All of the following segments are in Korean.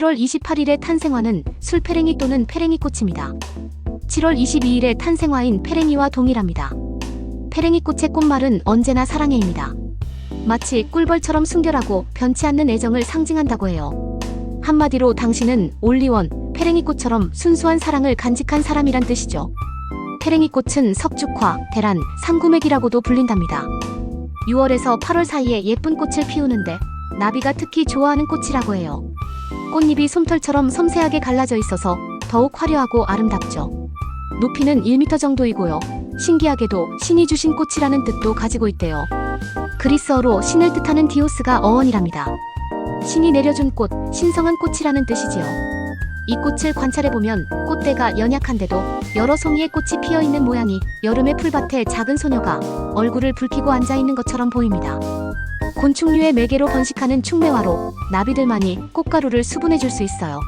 7월 28일의 탄생화는 술페랭이 또는 페랭이 꽃입니다. 7월 22일의 탄생화인 페랭이와 동일합니다. 페랭이 꽃의 꽃말은 언제나 사랑해입니다. 마치 꿀벌처럼 순결하고 변치 않는 애정을 상징한다고 해요. 한마디로 당신은 올리원, 페랭이 꽃처럼 순수한 사랑을 간직한 사람이란 뜻이죠. 페랭이 꽃은 석죽화, 대란, 상구맥이라고도 불린답니다. 6월에서 8월 사이에 예쁜 꽃을 피우는데 나비가 특히 좋아하는 꽃이라고 해요. 꽃잎이 솜털처럼 섬세하게 갈라져 있어서 더욱 화려하고 아름답죠. 높이는 1m 정도이고요. 신기하게도 신이 주신 꽃이라는 뜻도 가지고 있대요. 그리스어로 신을 뜻하는 디오스가 어원이랍니다. 신이 내려준 꽃, 신성한 꽃이라는 뜻이지요. 이 꽃을 관찰해보면 꽃대가 연약한데도 여러 송이의 꽃이 피어 있는 모양이 여름의 풀밭에 작은 소녀가 얼굴을 붉히고 앉아 있는 것처럼 보입니다. 곤충류의 매개로 번식하는 충매화로 나비들만이 꽃가루를 수분해 줄 수 있어요.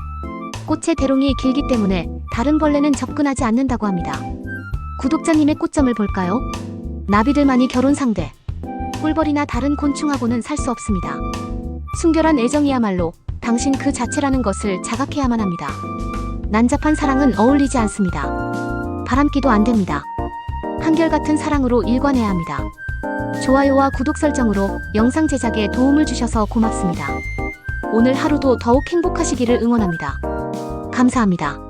꽃의 대롱이 길기 때문에 다른 벌레는 접근하지 않는다고 합니다. 구독자님의 꽃점을 볼까요? 나비들만이 결혼 상대. 꿀벌이나 다른 곤충하고는 살 수 없습니다. 순결한 애정이야말로 당신 그 자체라는 것을 자각해야만 합니다. 난잡한 사랑은 어울리지 않습니다. 바람기도 안 됩니다. 한결같은 사랑으로 일관해야 합니다. 좋아요와 구독 설정으로 영상 제작에 도움을 주셔서 고맙습니다. 오늘 하루도 더욱 행복하시기를 응원합니다. 감사합니다.